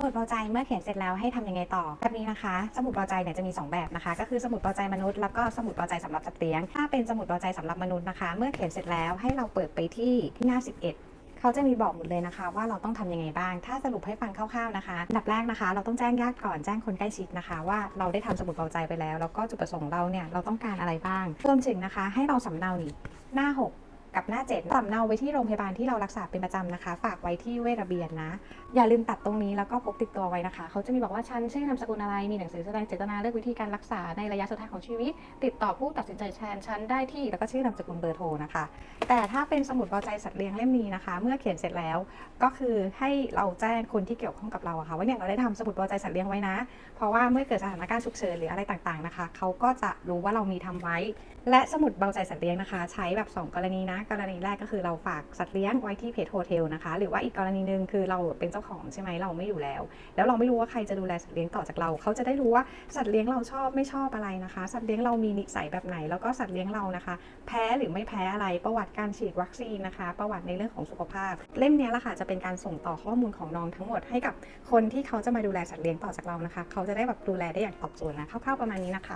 สมุดเบาใจเมื่อเขียนเสร็จแล้วให้ทำยังไงต่อแบบนี้นะคะ สมุดเบาใจเนี่ยจะมี 2 แบบนะคะ ก็คือสมุดเบาใจมนุษย์แล้วก็สมุดเบาใจสำหรับสัตว์เลี้ยง ถ้าเป็นสมุดเบาใจสำหรับมนุษย์นะคะ เมื่อเขียนเสร็จแล้วให้เราเปิดไปที่ที่หน้า 11เขาจะมีบอกหมดเลยนะคะ ว่าเราต้องทำยังไงบ้าง ถ้าสรุปให้ฟังคร่าวๆนะคะอันดับแรกนะคะ เราต้องแจ้งญาติก่อนแจ้งคนใกล้ชิดนะคะ ว่าเราได้ทำสมุดเบาใจไปแล้ว แล้วก็จุดประสงค์เราเนี่ยเราต้องการอะไรบ้างรวมถึงนะคะ ให้เราสำเนานี่หน้า 6 กับหน้า7สำเนาไว้ที่โรงพยาบาลที่เรารักษาเป็นประจำนะคะ ฝากไว้ที่เวชระเบียนนะ อย่าลืมตัดตรงนี้แล้วก็พกติดตัวไว้นะคะ เขาจะมีบอกว่าฉันชื่อนามสกุลอะไร มีหนังสือแสดงเจตนาเลือกวิธีการรักษาในระยะสุดท้ายของชีวิต ติดต่อผู้ตัดสินใจแทนฉันได้ที่แล้วก็ชื่อนามสกุลเบอร์โทรนะคะ แต่ถ้าเป็นสมุดเบาใจสัตว์เลี้ยงเล่มนี้นะคะ เมื่อเขียนเสร็จแล้ว ก็คือให้เราแจ้งคนที่เกี่ยวข้องกับเราอะค่ะว่าเนี่ยเราได้ทำสมุดเบาใจสัตว์เลี้ยงไว้นะ เพราะว่าเมื่อเกิดสถานการณ์ฉุกเฉินหรืออะไรต่างๆนะคะ เขาก็จะรู้ว่าเรามีทำไว้ และสมุดเบาใจสัตว์เลี้ยงนะคะ ใช้แบบ 2 กรณีนะกรณีแรกก็คือเราฝากสัตว์เลี้ยงไว้ที่เพจโฮเทลนะคะ หรือว่าอีกกรณีหนึ่งคือเราเป็นเจ้าของใช่ไหมเราไม่อยู่แล้ว แล้วเราไม่รู้ว่าใครจะดูแลสัตว์เลี้ยงต่อจากเรา เขาจะได้รู้ว่าสัตว์เลี้ยงเราชอบไม่ชอบอะไรนะคะ สัตว์เลี้ยงเรามีนิสัยแบบไหน แล้วก็สัตว์เลี้ยงเรานะคะ แพ้หรือไม่แพ้อะไร ประวัติการฉีดวัคซีนนะคะ ประวัติในเรื่องของสุขภาพ เล่มนี้ละค่ะจะเป็นการส่งต่อข้อมูลของน้องทั้งหมดให้กับคนที่เขาจะมาดูแลสัตว์เลี้ยงต่อจากเรานะคะ เขาจะได้แบบดูแลได้อย่างตอบโจทย์นะคร่าวๆประมาณนี้นะคะ